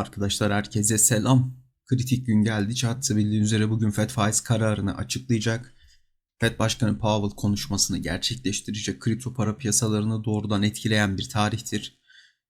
Arkadaşlar herkese selam. Kritik gün geldi. Çatsı bildiğiniz üzere bugün FED faiz kararını açıklayacak. FED Başkanı Powell konuşmasını gerçekleştirecek. Kripto para piyasalarını doğrudan etkileyen bir tarihtir.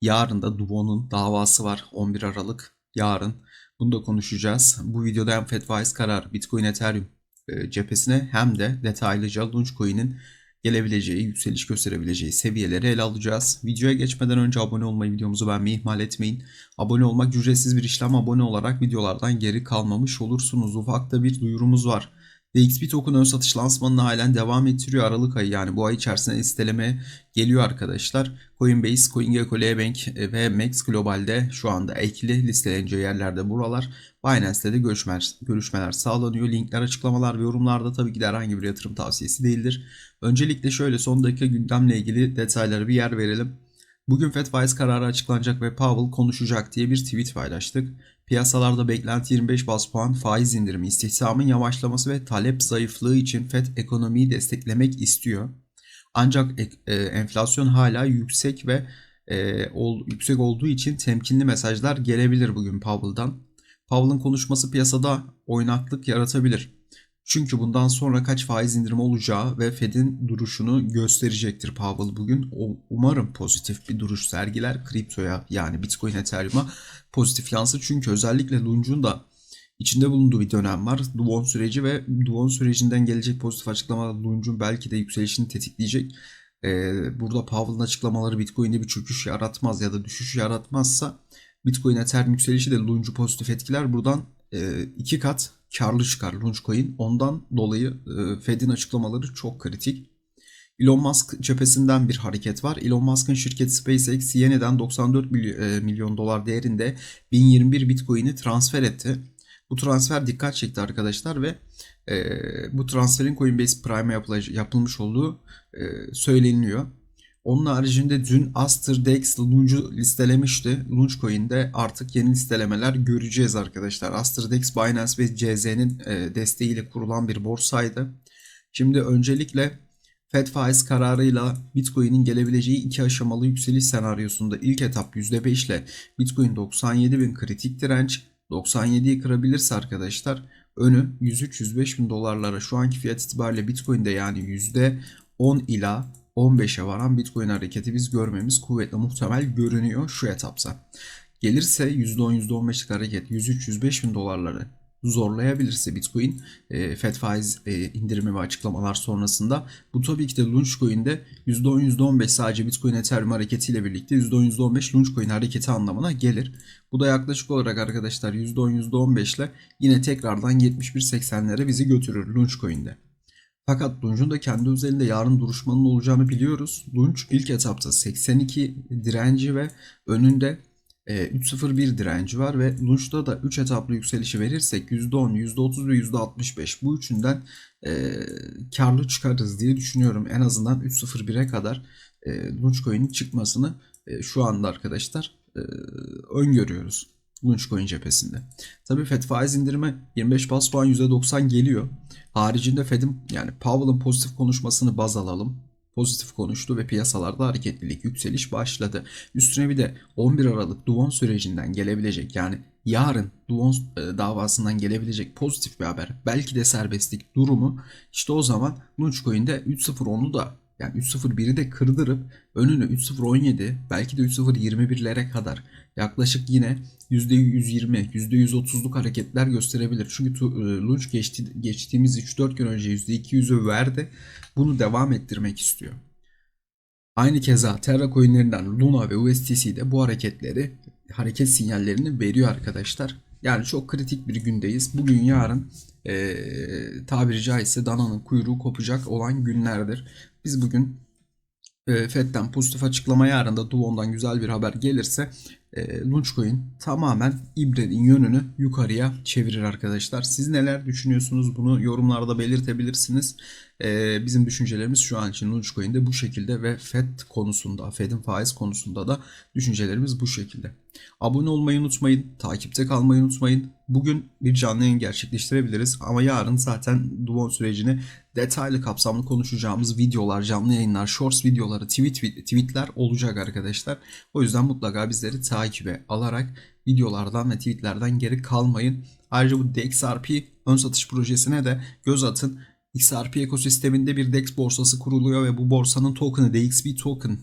Yarın da Duo'nun davası var 11 Aralık. Yarın bunu da konuşacağız. Bu videoda hem FED faiz kararı Bitcoin Ethereum e, cephesine hem de detaylıca Launchcoin'in gelebileceği, yükseliş gösterebileceği seviyeleri ele alacağız. Videoya geçmeden önce abone olmayı, videomuzu beğenmeyi ihmal etmeyin. Abone olmak ücretsiz bir işlem. Abone olarak videolardan geri kalmamış olursunuz. Ufakta bir duyurumuz var. DXB token ön satış lansmanını halen devam ettiriyor Aralık ayı yani bu ay içerisinde listeleme geliyor arkadaşlar. Coinbase, CoinGecko, Bank ve Max Global'de şu anda ekli listeleneceği yerlerde buralar. Binance'de de görüşmeler, görüşmeler sağlanıyor. Linkler açıklamalar ve yorumlarda tabii ki de herhangi bir yatırım tavsiyesi değildir. Öncelikle şöyle son dakika gündemle ilgili detayları bir yer verelim. Bugün FED faiz kararı açıklanacak ve Powell konuşacak diye bir tweet paylaştık. Piyasalarda beklenti 25 bas puan faiz indirimi, istihdamın yavaşlaması ve talep zayıflığı için FED ekonomiyi desteklemek istiyor. Ancak e, enflasyon hala yüksek ve e, ol, yüksek olduğu için temkinli mesajlar gelebilir bugün Powell'dan. Powell'ın konuşması piyasada oynaklık yaratabilir. Çünkü bundan sonra kaç faiz indirimi olacağı ve Fed'in duruşunu gösterecektir Powell bugün. Umarım pozitif bir duruş sergiler kriptoya yani Bitcoin Ethereum'a pozitif yansır. Çünkü özellikle Lunge'un da içinde bulunduğu bir dönem var. Duon süreci ve Duon sürecinden gelecek pozitif açıklamalar Lunge'un belki de yükselişini tetikleyecek. Ee, burada Powell'ın açıklamaları Bitcoin'de bir çöküş yaratmaz ya da düşüş yaratmazsa Bitcoin Ethereum yükselişi de Lunge'u pozitif etkiler. Buradan e, iki kat karlı çıkar Launchcoin. Ondan dolayı e, Fed'in açıklamaları çok kritik. Elon Musk cephesinden bir hareket var. Elon Musk'ın şirketi SpaceX yeniden 94 e, milyon dolar değerinde 1021 Bitcoin'i transfer etti. Bu transfer dikkat çekti arkadaşlar ve e, bu transferin Coinbase Prime'e yapılmış olduğu e, söyleniyor. Onun haricinde dün Aster, Dex, Lunge'u listelemişti. Lungecoin'de artık yeni listelemeler göreceğiz arkadaşlar. Aster, Dex, Binance ve CZ'nin e, desteğiyle kurulan bir borsaydı. Şimdi öncelikle Fed faiz kararıyla Bitcoin'in gelebileceği iki aşamalı yükseliş senaryosunda ilk etap %5 ile Bitcoin 97 bin kritik direnç 97'yi kırabilirse arkadaşlar önü 103-105 bin dolarlara şu anki fiyat itibariyle Bitcoin'de yani %10 ila 15'e varan Bitcoin hareketi biz görmemiz kuvvetle muhtemel görünüyor şu etapta. Gelirse %10 %15'lik hareket 103-105 bin dolarları zorlayabilirse Bitcoin e, FED faiz e, indirimi ve açıklamalar sonrasında bu tabii ki de Launchcoin'de %10 %15 sadece Bitcoin Ethereum hareketiyle birlikte %10 %15 Launchcoin hareketi anlamına gelir. Bu da yaklaşık olarak arkadaşlar %10 %15 ile yine tekrardan 71-80'lere bizi götürür Launchcoin'de. Fakat Lunch'un da kendi özelinde yarın duruşmanın olacağını biliyoruz. Lunch ilk etapta 82 direnci ve önünde 3.01 direnci var ve Lunch'ta da 3 etaplı yükselişi verirsek %10, %30 ve %65 bu üçünden e, karlı çıkarız diye düşünüyorum. En azından 3.01'e kadar e, Launchcoin'in çıkmasını e, şu anda arkadaşlar e, öngörüyoruz. Launchcoin cephesinde. Tabii FED faiz indirimi 25 bas puan %90 geliyor. Haricinde Fed'in yani Powell'ın pozitif konuşmasını baz alalım. Pozitif konuştu ve piyasalarda hareketlilik, yükseliş başladı. Üstüne bir de 11 Aralık Duon sürecinden gelebilecek yani yarın Duon e, davasından gelebilecek pozitif bir haber. Belki de serbestlik durumu işte o zaman Launchcoin'de 3.010'u da yani 3.01'i de kırdırıp önünü 3.017 belki de 3.021'lere kadar yaklaşık yine %120, %130'luk hareketler gösterebilir. Çünkü e, Launch geçti, geçtiğimiz 3-4 gün önce %200'ü verdi. Bunu devam ettirmek istiyor. Aynı keza Terra coinlerinden Luna ve USTC de bu hareketleri, hareket sinyallerini veriyor arkadaşlar. Yani çok kritik bir gündeyiz. Bugün yarın e, tabiri caizse dananın kuyruğu kopacak olan günlerdir. Biz bugün e, FED'den pozitif açıklama yarın da Duon'dan güzel bir haber gelirse e, Launchcoin tamamen ibrenin yönünü yukarıya çevirir arkadaşlar. Siz neler düşünüyorsunuz bunu yorumlarda belirtebilirsiniz. Ee, bizim düşüncelerimiz şu an için Dogecoin'de bu şekilde ve FED konusunda, FED'in faiz konusunda da düşüncelerimiz bu şekilde. Abone olmayı unutmayın, takipte kalmayı unutmayın. Bugün bir canlı yayın gerçekleştirebiliriz ama yarın zaten Duvon sürecini detaylı kapsamlı konuşacağımız videolar, canlı yayınlar, shorts videoları, tweet tweetler olacak arkadaşlar. O yüzden mutlaka bizleri takibe alarak videolardan ve tweetlerden geri kalmayın. Ayrıca bu DXRP ön satış projesine de göz atın. XRP ekosisteminde bir DEX borsası kuruluyor ve bu borsanın token'ı DXB token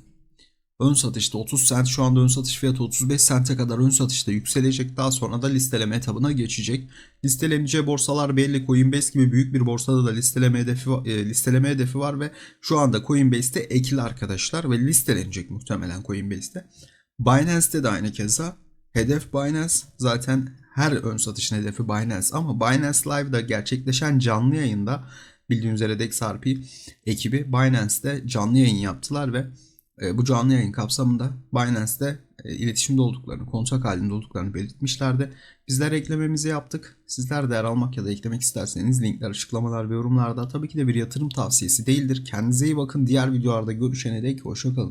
ön satışta 30 sent şu anda ön satış fiyatı 35 sente kadar ön satışta yükselecek. Daha sonra da listeleme etabına geçecek. Listeleneceği borsalar belli. Coinbase gibi büyük bir borsada da listeleme hedefi, e, listeleme hedefi var ve şu anda Coinbase'te ekili arkadaşlar ve listelenecek muhtemelen Coinbase'te. Binance'te de aynı keza. Hedef Binance zaten her ön satışın hedefi Binance ama Binance Live'da gerçekleşen canlı yayında bildiğiniz üzere DexRP ekibi Binance'te canlı yayın yaptılar ve e, bu canlı yayın kapsamında Binance'te e, iletişimde olduklarını, kontak halinde olduklarını belirtmişlerdi. Bizler eklememizi yaptık. Sizler de yer almak ya da eklemek isterseniz linkler açıklamalar ve yorumlarda tabii ki de bir yatırım tavsiyesi değildir. Kendinize iyi bakın. Diğer videolarda görüşene dek hoşçakalın.